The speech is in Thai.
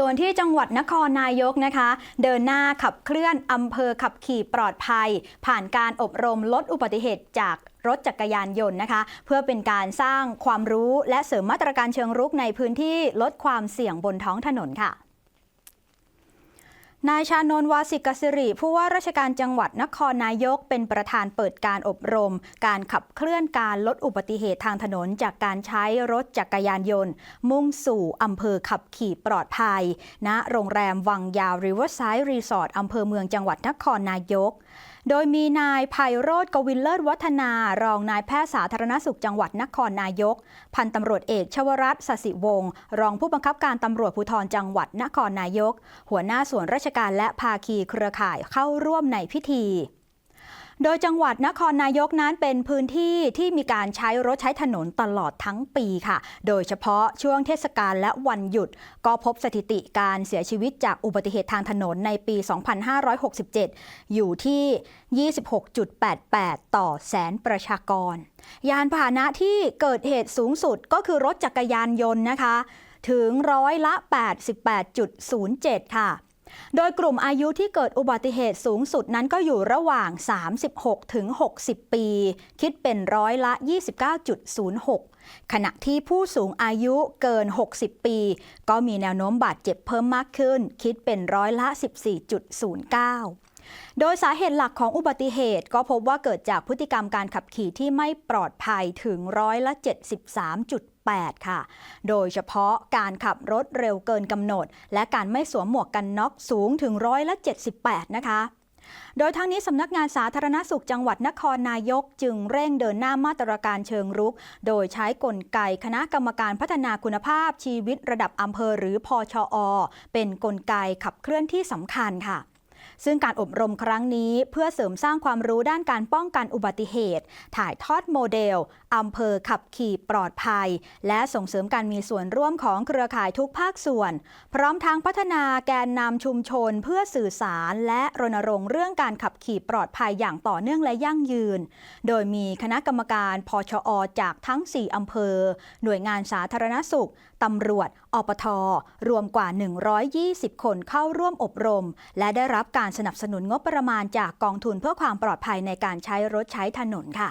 ส่วนที่จังหวัดนครนายกนะคะ เดินหน้าขับเคลื่อนอำเภอขับขี่ปลอดภัย ผ่านการอบรมลดอุบัติเหตุจากรถจักรยานยนต์นะคะ เพื่อเป็นการสร้างความรู้และเสริมมาตรการเชิงรุกในพื้นที่ลดความเสี่ยงบนท้องถนนค่ะ นายชานนท์วาสิกสิริ ผู้ว่าราชการจังหวัดนครนายกเป็นประธานเปิดการอบรม การขับเคลื่อนการลดอุบัติเหตุทางถนน จากการใช้รถจักรยานยนต์ มุ่งสู่อำเภอขับขี่ปลอดภัยณโรงแรมวังยาวริเวอร์ไซด์รีสอร์ทอำเภอเมืองจังหวัดนครนายก โดยมีนายไพโรธกวินเลิศวัฒนารองนายแพทย์สาธารณสุขจังหวัดนครนายก พันตำรวจเอกชวรัตน์สสิวงศ์รองผู้บังคับการตำรวจภูธรจังหวัดนครนายก หัวหน้าส่วนราชการและภาคีเครือข่ายเข้าร่วมในพิธีโดยจังหวัดนครนายกนั้นเป็นพื้นที่ที่มีการใช้รถใช้ถนนตลอดทั้งปีค่ะ โดยเฉพาะช่วงเทศกาลและวันหยุด ก็พบสถิติการเสียชีวิตจากอุบัติเหตุทางถนนในปี 2567 อยู่ที่ 26.88 ต่อแสนประชากร ยานพาหนะที่เกิดเหตุสูงสุดก็คือรถจักรยานยนต์นะคะ ถึงร้อยละ 88.07 ค่ะ โดยกลุ่มอายุที่เกิดอุบัติเหตุสูงสุดนั้นก็อยู่ระหว่าง 36 ถึง 60 ปี คิดเป็นร้อยละ 29.06 ขณะที่ผู้สูงอายุเกิน 60 ปี ก็มีแนวโน้มบาดเจ็บเพิ่มมากขึ้น คิดเป็นร้อยละ 14.09โดยสาเหตุหลักของอุบัติเหตุก็พบว่าเกิดจากพฤติกรรมการขับขี่ที่ไม่ปลอดภัยถึงร้อยละ73.8 ค่ะ โดยเฉพาะการขับรถเร็วเกินกำหนด และการไม่สวมหมวกกันน็อกสูงถึงร้อยละ 78 นะคะโดยทั้งนี้สำนักงานสาธารณสุขจังหวัดนครนายก จึงเร่งเดินหน้ามาตรการเชิงรุก โดยใช้กลไกคณะกรรมการพัฒนาคุณภาพชีวิตระดับอำเภอหรือพอชอ เป็นกลไกขับเคลื่อนที่สำคัญค่ะ ซึ่งการอบรมครั้งนี้เพื่อเสริมสร้างความรู้ด้านการป้องกันอุบัติเหตุ ถ่ายทอดโมเดลอำเภอขับขี่ปลอดภัย และส่งเสริมการมีส่วนร่วมของเครือข่ายทุกภาคส่วน พร้อมทั้งพัฒนาแกนนำชุมชนเพื่อสื่อสาร และรณรงค์เรื่องการขับขี่ปลอดภัยอย่างต่อเนื่องและยั่งยืน โดยมีคณะกรรมการพชอจากทั้ง 4อำเภอ หน่วยงานสาธารณสุขตำรวจอปทรวมกว่า 120 คนเข้าร่วมอบรม และได้รับการสนับสนุนงบประมาณจากกองทุนเพื่อความปลอดภัยในการใช้รถใช้ถนนค่ะ